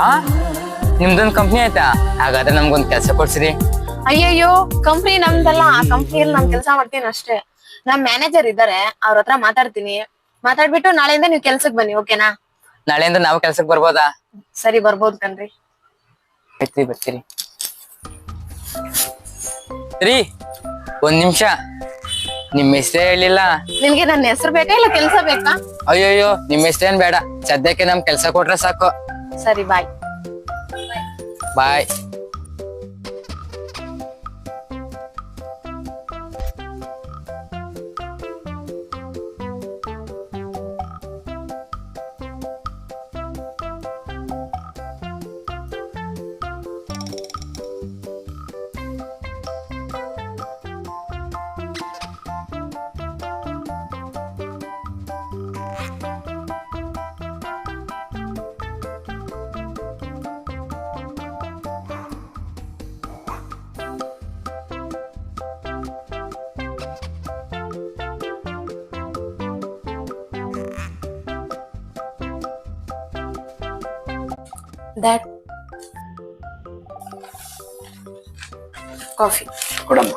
ಹಾ ನಿಮ್ದೊಂದ್ ಕಂಪ್ನಿ ಆಯ್ತಾ? ಹಾಗಾದ್ರೆ ನಮ್ಗೊಂದ್ ಕೆಲ್ಸ ಕೊಡ್ಸಿರಿ. ಅಯ್ಯಯ್ಯೋ ಕಂಪ್ನಿ ನಮ್ದಲ್ಲ. ಆ ಕಂಪ್ನಿಯಲ್ಲಿ ನಾನ್ ಕೆಲಸ ಮಾಡ್ತೀನಿ ಅಷ್ಟೇ. ನಮ್ ಮ್ಯಾನೇಜರ್ ಇದ್ದಾರೆ ಅವ್ರ ಹತ್ರ ಮಾತಾಡ್ತೀನಿ. ಮಾತಾಡ್ಬಿಟ್ಟು ನಾಳೆಯಿಂದ ನೀವ್ ಕೆಲ್ಸಕ್ ಬನ್ನಿ ಓಕೆನಾ? ನಾಳೆಯಿಂದ ನಾವು ಕೆಲ್ಸಕ್ ಬರ್ಬೋದಾ? ಸರಿ ಬರ್ಬೋದು ಕಣ್ರಿ. ಬರ್ತೀರಿ ಬರ್ತೀರಿ. ರೀ ಒಂದ್ ನಿಮಿಷ. ನಿಮ್ ಹೆಸ್ರೇ ಹೇಳಿಲ್ಲ. ನಿನ್ಗೆ ನನ್ನ ಹೆಸರು ಬೇಕಾ ಇಲ್ಲ ಕೆಲ್ಸ ಬೇಕಾ? ಅಯ್ಯೋಯ್ಯೋ ನಿಮ್ ಹೆಸ್ರೇನ್ ಬೇಡ. ಸದ್ಯಕ್ಕೆ ನಮ್ ಕೆಲ್ಸ ಕೊಟ್ರೆ ಸಾಕು. ಸರಿ ಬಾಯ್ ಬಾಯ್ ದ್ಯಾಟ್ ಕಾಫಿ ಕೊಡಮ್ಮ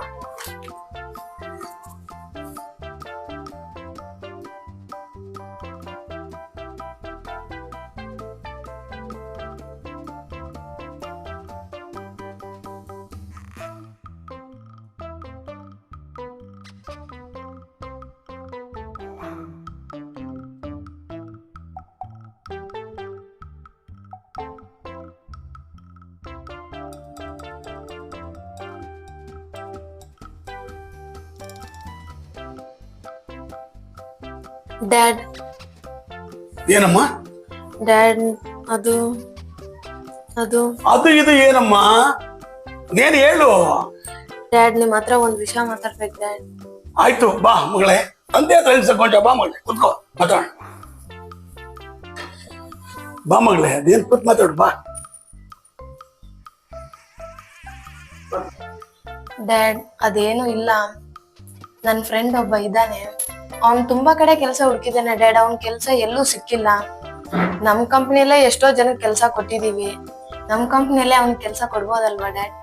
Dad ಏನಮ್ಮ? ಡ್ಯಾಡ್ ಅದು ಅದು. ಅದು ಇದು ಏನಮ್ಮ? ನೀನು ಹೇಳು. ಡ್ಯಾಡ್ ನಿಮ್ ಹತ್ರ ಒಂದ್ ವಿಷಯ ಮಾತಾಡ್ಬೇಕು ಡ್ಯಾಡ್ ಆಯ್ತು ಬಾ ಮಗಳೇ. ಅಂದೇ ಕಳಿಸ್ಕೊಂಡ ಬಾ ಮಗಳೇ. ಕುತ್ಕೋ ಮಾತಾಡ. ಬಾ ಮಗಳೇ ಅದೇನ್ ಕುತ್ ಮಾತಾಡು ಬಾ. ಡ್ಯಾಡ್ ಅದೇನು ಇಲ್ಲ. ನನ್ನ ಫ್ರೆಂಡ್ ಒಬ್ಬ ಇದ್ದಾನೆ. ಅವ್ನ್ ತುಂಬಾ ಕಡೆ ಕೆಲಸ ಹುಡುಕಿದ್ದಾನೆ ಡ್ಯಾಡ್ ಅವ್ನ್ ಕೆಲಸ ಎಲ್ಲೂ ಸಿಕ್ಕಿಲ್ಲ. ನಮ್ ಕಂಪ್ನಿಯಲ್ಲೇ ಎಷ್ಟೋ ಜನಕ್ಕೆ ಕೆಲಸ ಕೊಟ್ಟಿದೀವಿ. ನಮ್ ಕಂಪ್ನಿಯಲ್ಲೇ ಅವ್ನ್ ಕೆಲಸ ಕೊಡ್ಬೋದಲ್ವಾ ಡ್ಯಾಡ್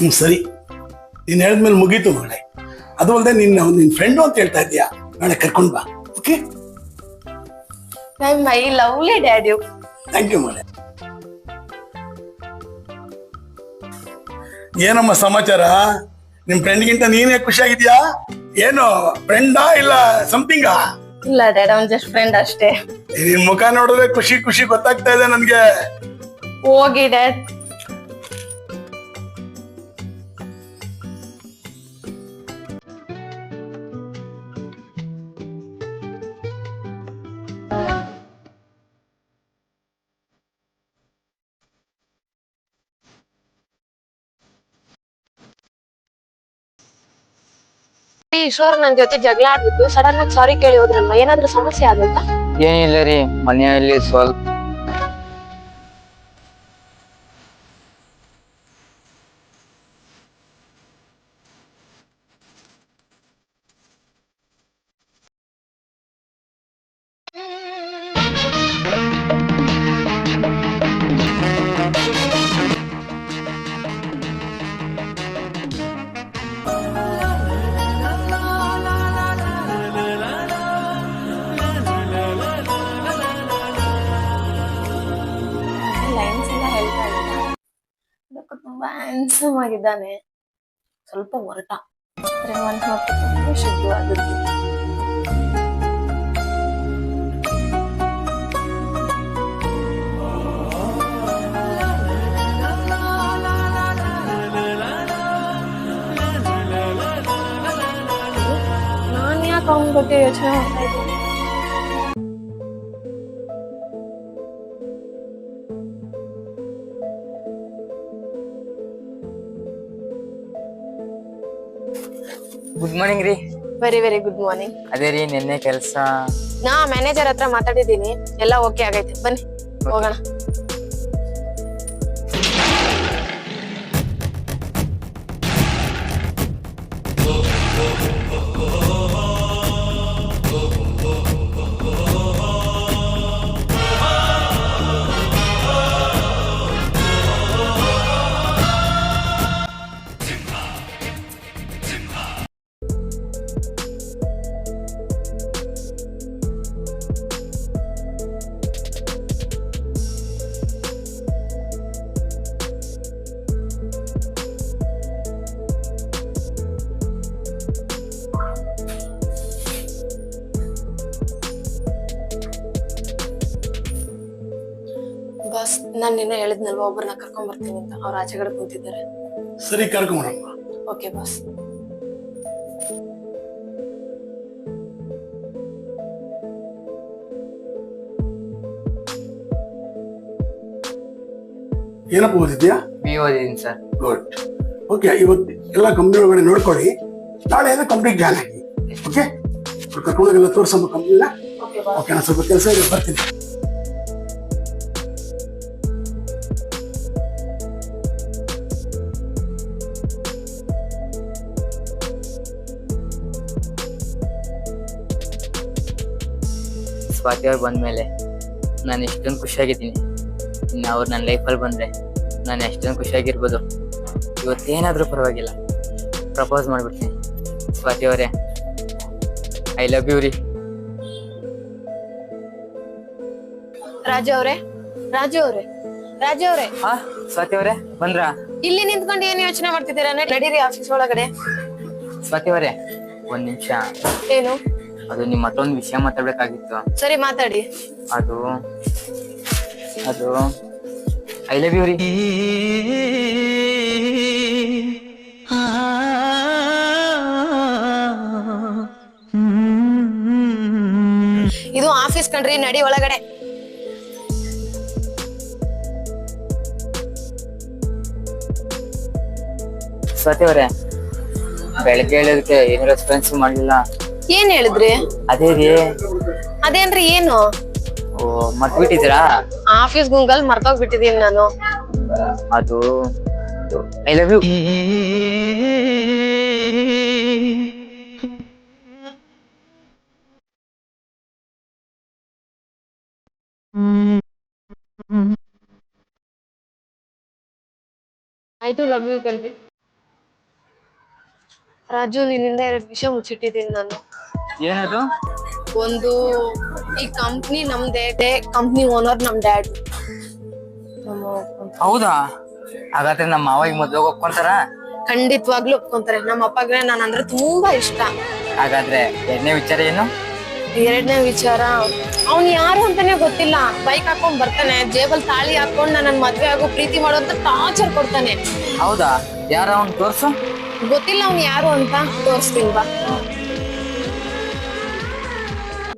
ಹ್ಮ್ ಸರಿ. ನೀನ್ ಹೇಳಿದ್ಮೇಲೆ ಮುಗೀತು ಮಗಳೇ. ಅದು ಅಲ್ಲದೆ ನಿನ್ನ ನಿನ್ ಫ್ರೆಂಡು ಅಂತ ಹೇಳ್ತಾ ಇದೀಯಾ ನಾಳೆ ಕರ್ಕೊಂಡ್ ಬಾ okay my lovely dad you thank you ಮಗಳೇ. ಏನಮ್ಮ ಸಮಾಚಾರ? ನಿಮ್ ಫ್ರೆಂಡ್ಗಿಂತ ನೀನೇ ಖುಷಿಯಾಗಿದ್ಯಾ? ಏನು ಫ್ರೆಂಡಾ ಇಲ್ಲ ಸಮಥಿಂಗ್ ಇಲ್ಲ ಡ್ಯಾಡ್ ಅವ್ನ್ ಜಸ್ಟ್ ಫ್ರೆಂಡ್ ಅಷ್ಟೇ. ನಿಮ್ ಮುಖ ನೋಡಿದ್ರೆ ಖುಷಿ ಖುಷಿ ಗೊತ್ತಾಗ್ತಾ ಇದೆ ನನ್ಗೆ. ಹೋಗಿ ಡ್ಯಾಡ್ ಈಶ್ವರ್ ನನ್ ಜೊತೆ ಜಗಳ ಆಡ್ಬಿಟ್ಟು ಸಡನ್ ಆಗಿ ಸಾರಿ ಕೇಳಿ ಹೋದ್ರಲ್ವಾ? ಏನಾದ್ರೂ ಸಮಸ್ಯೆ ಆಗುತ್ತಾ? ಏನಿಲ್ಲ ರೀ, ಮನೆಯಲ್ಲಿ ಸ್ವಲ್ಪ ತುಂಬಾ ಹ್ಯಾಂಡ್ಸಮ್ ಆಗಿದ್ದಾನೆ ಸ್ವಲ್ಪ ಹೊರಟ ಆದ್ರೆ ಮನ್ಸು ಮಾತ್ರ ತುಂಬಾ ಶುದ್ಧವಾದದ್ದು ನಾನ್ ಯಾಕೆ ಅವನ ಬಗ್ಗೆ ಯೋಚನೆ ಮಾಡ್ತಾ ಗುಡ್ ಮಾರ್ನಿಂಗ್ ರೀ. ವೆರಿ ವೆರಿ ಗುಡ್ ಮಾರ್ನಿಂಗ್ ಅದೇ ರೀ ನಿನ್ನೆ ಕೆಲಸ. ನಾ ಮ್ಯಾನೇಜರ್ ಹತ್ರ ಮಾತಾಡಿದ್ದೀನಿ. ಎಲ್ಲ ಓಕೆ ಆಗೈತೆ. ಬನ್ನಿ ಹೋಗೋಣ. ನಾನ್ ನಿನ್ನೆ ಹೇಳಿದ್ನಲ್ವ ಒಬ್ಬರನ್ನ ಕರ್ಕೊಂಡ್ ಬರ್ತೀನಿ ಅಂತ ಅವ್ರ ಆಚೆಗಡೆ ಕೂತಿದ್ದಾರೆ. ಸರಿ ಕರ್ಕೊಂಬರಮ್ಮ ಓಕೆ ಬಾಸ್ ಏನಪ್ಪ ಓದಿದ್ಯಾ? ಬಿ ಓದಿದ್ದೀನಿ ಸರ್ ಗುಡ್ ಓಕೆ ಇವತ್ತು ಎಲ್ಲ ಕಂಪ್ನಿ ಒಳಗಡೆ ನೋಡ್ಕೊಳ್ಳಿ. ನಾಳೆ ಏನೋ ಕಂಪ್ನಿಗೆ ಜಾಯ್ನ್ ಆಗಿ. ಓಕೆ ಕರ್ಕೊಂಡೋಗೆಲ್ಲ ತೋರಿಸಮ್ಮ ಕಂಪ್ನಿನ ಓಕೆ ಬಾಸ್ ಓಕೆ ನಾನು ಸ್ವಲ್ಪ ಕೆಲಸ ಇದೆ ಬರ್ತೀನಿ. ಸ್ವಾತಿ ಅವ್ರು ಬಂದ್ಮೇಲೆ ನಾನು ಎಷ್ಟೊಂದು ಖುಷಿಯಾಗಿದ್ದೀನಿ. ಇನ್ನು ಅವ್ರು ನನ್ನ ಲೈಫಲ್ಲಿ ಬಂದ್ರೆ ನಾನು ಎಷ್ಟೊಂದು ಖುಷಿಯಾಗಿರ್ಬೋದು. ಇವತ್ತೇನಾದರೂ ಪರವಾಗಿಲ್ಲ. ಪ್ರಪೋಸ್ ಮಾಡಿಬಿಡ್ತೀನಿ. ಸ್ವಾತಿ ಅವರೇ ಐ ಲವ್ ಯು ರೀ. ರಾಜು ಅವ್ರೆ ರಾಜು ಅವ್ರೆ ರಾಜು ಅವರೇ. ಹಾ ಸ್ವಾತಿ ಅವರೇ ಬಂದ್ರ? ಇಲ್ಲಿ ನಿಂತ್ಕೊಂಡು ಏನ್ ಯೋಚನೆ ಮಾಡ್ತಿದ್ದೀರಾ? ನಡಿ- ನಡೀರಿ ಆಫೀಸ್ ಒಳಗಡೆ. ಸ್ವಾತಿ ಅವರೇ ಒಂದ್ ನಿಮಿಷ. ಏನು? ಅದು ನಿಮ್ಮ ಮತ್ತೊಂದು ವಿಷಯ ಮಾತಾಡ್ಬೇಕಾಗಿತ್ತು. ಸರಿ ಮಾತಾಡಿ. ಅದು ಅದು ಐ ಲವ್ ಯು ರೀ. ಇದು ಆಫೀಸ್ ಕಣ್ರಿ ನಡಿ ಒಳಗಡೆ. ಸತ್ಯವರೇ ಬೆಳಗ್ಗೆ ಹೇಳೋದಕ್ಕೆ ಏನು ರೆಸ್ಪಾನ್ಸ್ ಮಾಡಲಿಲ್ಲ. ಏನ್ ಹೇಳಿದ್ರಿ? ಅದೇ ರೀ ಅದೇನ್ರಿ ಏನು? ಓ ಆಫೀಸ್ ಗುಂಗಲ್ ಮರ್ತೋಗ್ಬಿಟ್ಟಿದೀನಿ ನಾನು. ಅದು ಐ ಲವ್ ಯು. ಆಯ್ತು ಲವ್ ಯು ಕಣ್ರಿ ರಾಜು ನಿನ್ನಿಂದ ಎರಡು ವಿಷಯ ಮುಚ್ಚಿಟ್ಟಿದ್ದೀನಿ ನಾನು. ಏನದು? ಒಂದು ಈ ಕಂಪ್ನಿ ನಮ್ದೇ ಕಂಪ್ನಿ ಓನರ್ ನಮ್ ಡ್ಯಾಡ್ ಹೌದಾ? ಹಾಗಾದ್ರೆ ನಮ್ಮ ಮಾವ ಈಗ ಮದ್ವೆಗೆ ಒಪ್ಕೊಂತಾರ? ಖಂಡಿತವಾಗ್ಲೂ ಒಪ್ಕೊಂತಾರೆ. ನಮ್ಮ ಅಪ್ಪಗೆ ನಾನು ಅಂದ್ರೆ ತುಂಬಾ ಇಷ್ಟ. ಹಾಗಾದ್ರೆ ಎರಡನೇ ವಿಚಾರ ಏನು? ಎರಡನೇ ವಿಚಾರ ಅವ್ನ್ ಯಾರು ಅಂತಾನೆ ಗೊತ್ತಿಲ್ಲ. ಬೈಕ್ ಹಾಕೊಂಡ್ ಬರ್ತಾನೆ ಜೇಬಲ್ ತಾಳಿ ಹಾಕೊಂಡ್ ನನ್ನ ಮದ್ವೆ ಆಗೋ ಪ್ರೀತಿ ಮಾಡೋ ಅಂತ ಟಾರ್ಚರ್ ಕೊಡ್ತಾನೆ. ಹೌದಾ? ಯಾರ ಅವ್ನ್ ತೋರ್ಸು. ಗೊತ್ತಿಲ್ಲ ಅವ್ನು ಯಾರು ಅಂತ ತೋರಿಸ್ತೀನಿ ಬಾ.